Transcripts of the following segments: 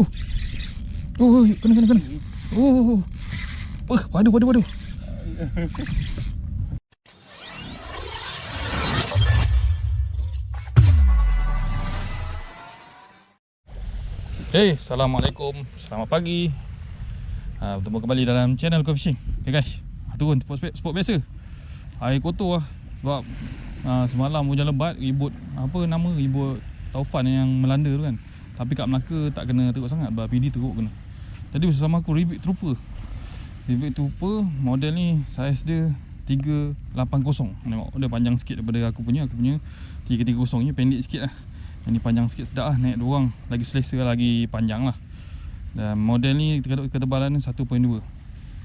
Oh. Oh, kena kena kena. Oh. Oh, padu padu padu. Hey, Assalamualaikum Selamat pagi ha, Bertemu kembali dalam channel Coffee Fishing Okay guys ha, Turun spot, spot biasa Air kotor lah Sebab ha, Semalam hujan lebat Ribut Apa nama Ribut Taufan yang melanda tu kan Tapi kat Melaka Tak kena teruk sangat Sebab PD teruk kena. Jadi bersama aku Ribit Trooper. Ribit Trooper Model ni Saiz dia 380 Tengok dia panjang sikit daripada aku punya. Aku punya 330 ni pendek sikit lah. Yang ni panjang sikit sedap lah. Naik dua orang Lagi selesa lagi panjang lah. Dan model ni ketebalan ni 1.2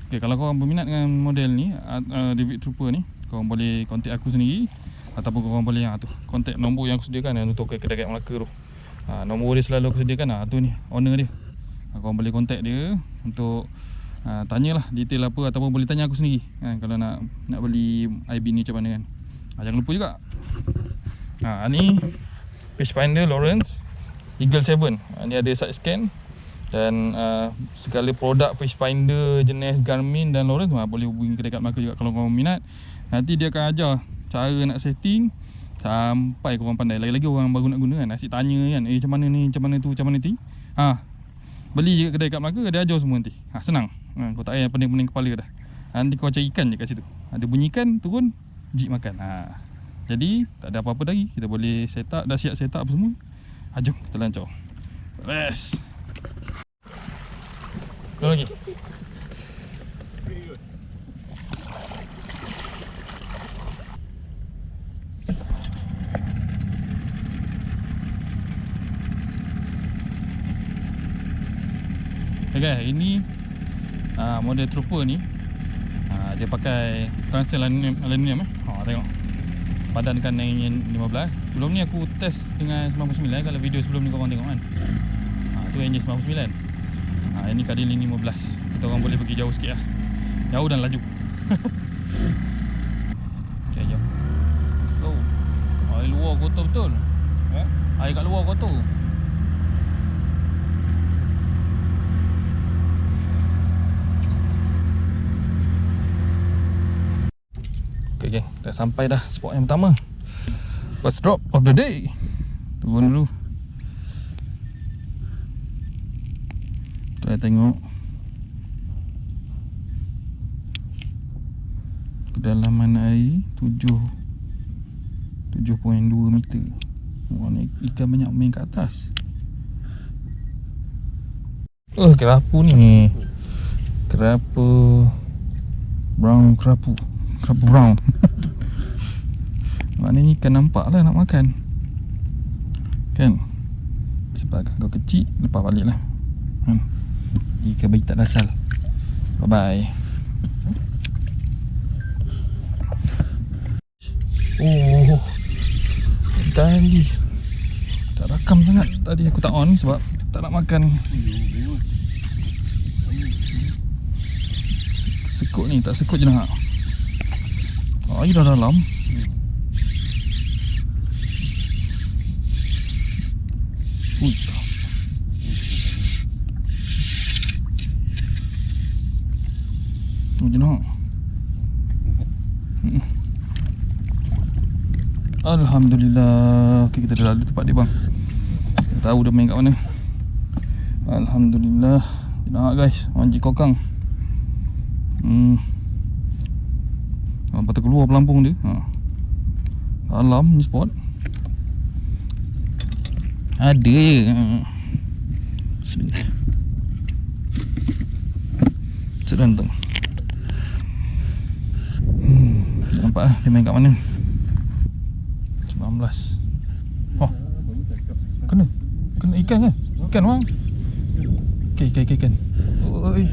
Okay kalau korang berminat dengan model ni uh, David Trooper ni Korang boleh kontak aku sendiri Ataupun korang boleh yang tu Kontak nombor yang aku sediakan Yang untuk kedai kat Melaka tu uh, Nombor dia selalu aku sediakan. Lah Tu ni owner dia. Uh, Korang boleh kontak dia Untuk uh, Tanyalah detail apa Ataupun boleh tanya aku sendiri kan, Kalau nak nak beli IB ni macam mana kan. Uh, Jangan lupa juga. Uh, Ni Fish Finder Lawrence Eagle 7 uh, Ni ada side scan Dan uh, segala produk Fish Finder jenis Garmin dan Lawrence uh, Boleh hubungi kedai kat Melaka juga kalau korang minat. Nanti dia akan ajar cara nak setting Sampai korang pandai. Lagi-lagi orang baru nak guna kan Asyik tanya kan Eh macam mana ni, macam mana tu, macam mana ni? Ha, Beli je kedai kat Melaka Dia ajar semua nanti. Ha, Senang. Ha, Kau tak payah pening-pening kepala dah. Nanti kau cari ikan je kat situ. Ada bunyi ikan turun Jik makan. Ha. Jadi tak ada apa-apa lagi. Kita boleh set up Dah siap set up apa semua. Ha, Jom kita lancar. Rest Kau lagi Okay, ini uh, model trooper ni uh, dia pakai transfer aluminium, aluminium eh. Ha tengok. Padan kan yang 15. Sebelum ni aku test dengan 99 kalau video sebelum ni korang tengok kan. Ha tu engine 99. Ha ini kali ni 15. Kita orang boleh pergi jauh sikit lah. Jauh dan laju. okay, jom. Let's go. Air luar kotor betul. Ha? Air kat luar kotor. Okay, okay. Dah sampai dah spot yang pertama. First drop of the day. Turun dulu. Try tengok. Kedalaman air 7 7.2 meter. Wah, ni ikan banyak main kat atas. Oh, kerapu ni. Kerapu brown kerapu. Kerapu brown. Maknanya ikan nampak lah nak makan. Kan? Sebab kau kecil, lepas balik lah. Hmm. Ikan bayi tak dasal. Bye bye. Oh, tadi tak rakam sangat tadi aku tak on sebab tak nak makan sekut ni tak sekut je nak air dah dalam. Oh, je nak Mm. Alhamdulillah. Okay, Kita dah ada tempat dia bang. Kita tahu dia main kat mana. Alhamdulillah. Nak guys. Manji kokang. Hmm Lepas tu keluar pelampung dia. Ha. Dalam ni spot. Ada je. Ha. Sebentar Sedang tu hmm. Nampak lah dia main kat mana? 19 Oh. Kena. Kena ikan kan Ikan bang ikan ikan ikan Oi.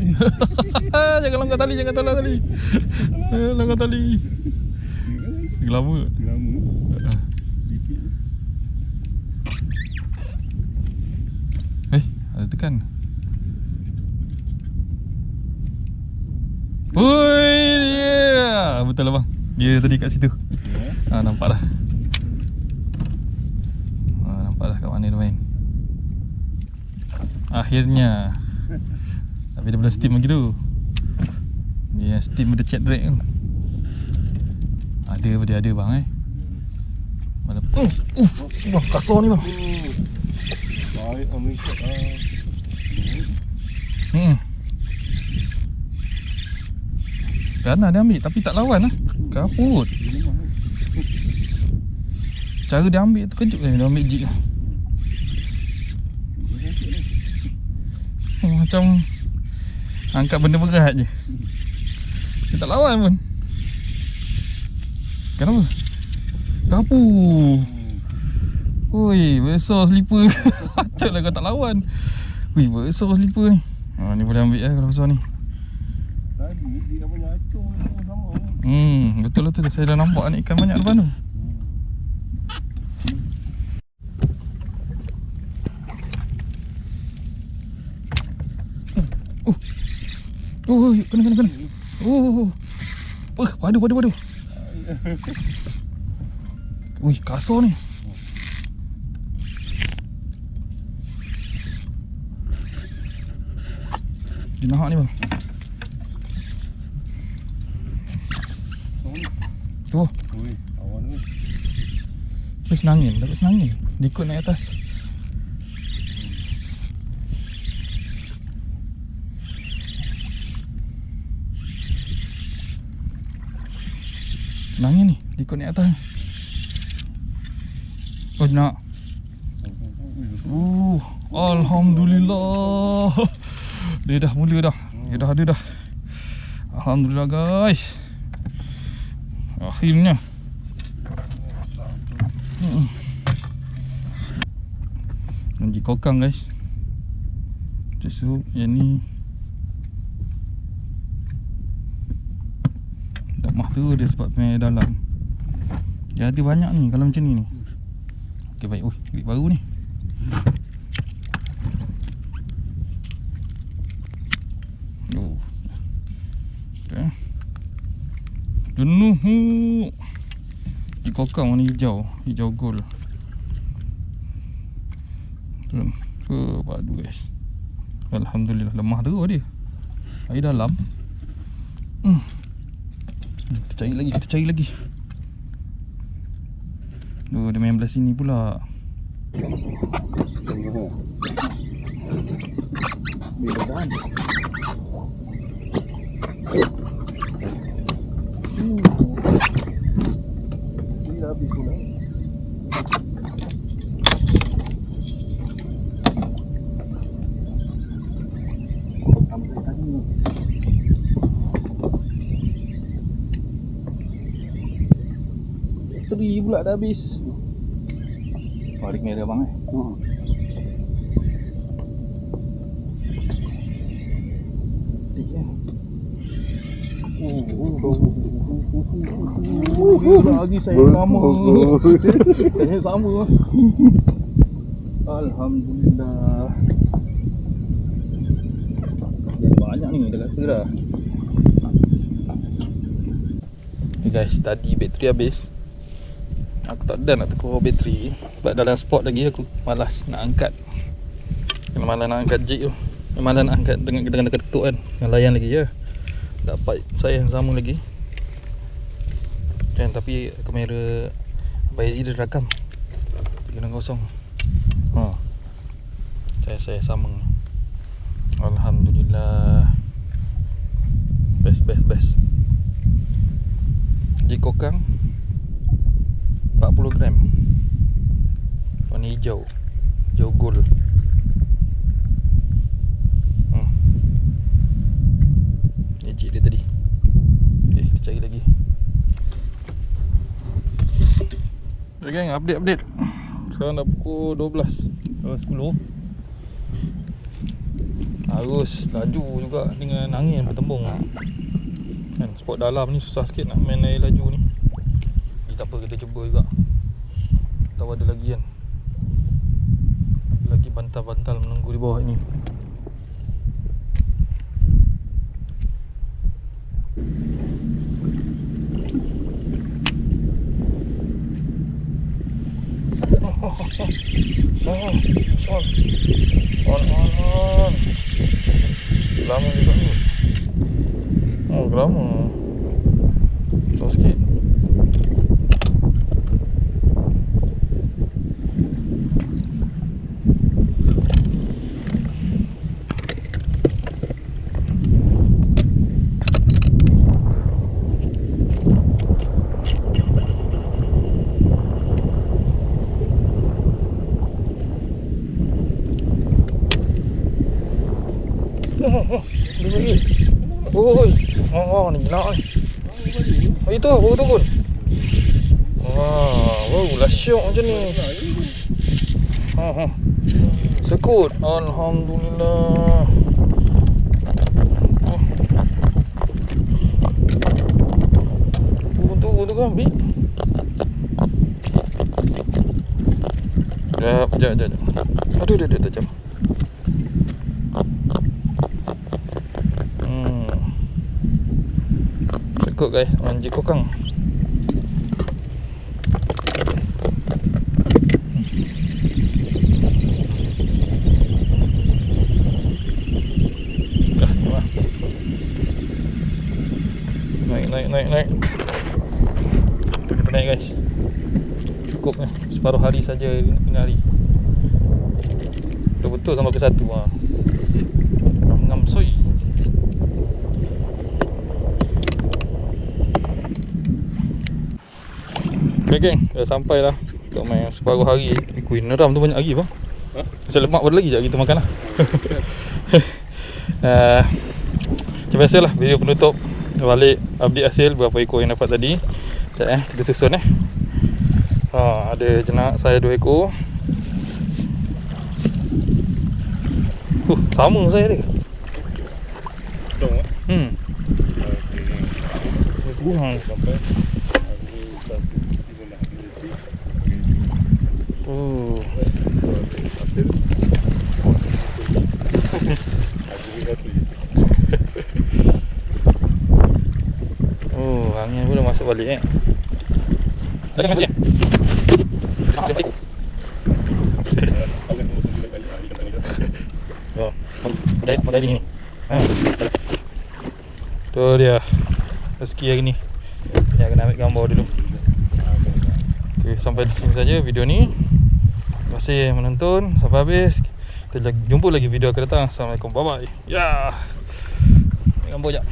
jangan langgar tali jangan tolak tali. Eh, Langgar tali. Lama. Lama Eh ada tekan. Oi dia. Betul lah bang. Dia tadi kat situ. Ha, nampak dah. Ha, nampak dah kat mana dia main. Ah, Akhirnya Tapi dia belum steam lagi tu Ni yang steam ada chat drag tu. Ada apa dia ada bang eh. Mana Oh, uh, bang kasar ni bang. Baik Amerika ah. Hmm. Gana dia ambil tapi tak lawan lah Kaput. Cara dia ambil tu kejut eh. Dia ambil jig hmm, Macam Angkat benda berat je. Dia tak lawan pun. Kenapa? Kapu. Oi, besar slipper Patutlah kau tak lawan. Wih, besar slipper ni. Ha, Ni boleh ambil lah kalau besar ni. Tadi dia banyak acung sama. Hmm, betul betul Saya dah nampak ni ikan banyak depan tu. Oh, oh, kena kena kena. Oh, oh, padu padu padu. Wih, kasar ni. Dia nahak ni bang. Tu, Oi, awan ni. dia senangin, dapat senangin. Dia ikut naik atas. Senangin ni, ikut naik atas. Oh, nak. Uh, Alhamdulillah. Dia dah mula dah. Dia dah ada dah. Alhamdulillah guys. Akhirnya. Hmm. Nanti kokang guys. So, yang ni Tak mah tu dia sebab main dalam Dia ada banyak ni kalau macam ni ni Okay baik, ui, grip baru ni Oh. Jenuh. Di kokang warna hijau, hijau gold. Ke padu guys. Alhamdulillah lemah tu dia. Air dalam. Hmm. Kita cari lagi, kita cari lagi. Oh, dia main belah sini pula. Dia dah habis pula. Bateri pula dah habis. Oh, ada kamera bang eh. Hmm. lagi saya sama. saya sama. Alhamdulillah. Banyak ni dah kata dah. Guys, tadi bateri habis. Aku tak ada nak tukar bateri. Sebab dalam spot lagi aku malas nak angkat. Yang malas nak angkat jig tu. Yang malas nak angkat dengan dengan dekat ketuk kan. Yang layan lagi ya. Dapat saya yang sama lagi. Kan tapi kamera Abang dia rakam. Kena kosong. Ha. Saya saya sama. Alhamdulillah. Best best best. Jig kokang 40 gram. Warna hijau. Hijau gold. Hmm. Ni cik dia tadi. Okay kita cari lagi. Okay gang update update. Sekarang dah pukul 12 Dah 10 Harus laju juga dengan angin bertembung. Kan, Spot dalam ni susah sikit nak main air laju ni. Tapi tak apa kita cuba juga Tahu ada lagi kan Ada Lagi bantal-bantal menunggu di bawah ni Oh, oh, oh, oh, on, on, on, on. Lama juga tu. Oh, lama. Slow sikit. Oh, oh, bagi. Oi. Oh, oh, ni nak ni. Oh, itu baru turun. Wah, wow, lah syok macam ni. Ha, ha. Sekut. Alhamdulillah. Oh. Turun turun tu kan, Bi. Sekejap, sekejap, sekejap. Aduh, dia, dia, tajam. Hmm. Sekut guys, jikokang. Dah, wah. Naik, naik. Kita naik guys. Cukup ni, separuh hari saja ini hari. Betul-betul sampai ke satu ha. Ngam-ngam soi. Okay geng, dah sampai lah Untuk main separuh hari. Kuih neram tu banyak lagi bang. Ha? Masih lemak pada lagi sekejap kita makan lah. Uh, Macam biasa lah video penutup. Balik update hasil berapa ekor yang dapat tadi. Sekejap eh, kita susun eh. Ha, Ada jenak saya dua ekor. Huh, sama saya dia. Tong ah. Hmm, kurang. Sampai Hari satu Kita nak ability Oh, Hasil Hari satu oh, angin pun dah masuk balik eh Lagi masuk eh Ada ekor Akan tunggu Oh, modal modal ni. Ha. Tu dia. Rezeki hari ni. Ya kena ambil gambar dulu. Okey, sampai di sini saja video ni. Terima kasih menonton sampai habis. Kita jumpa lagi video akan datang. Assalamualaikum. Bye bye. Ya. Ambil gambar jap.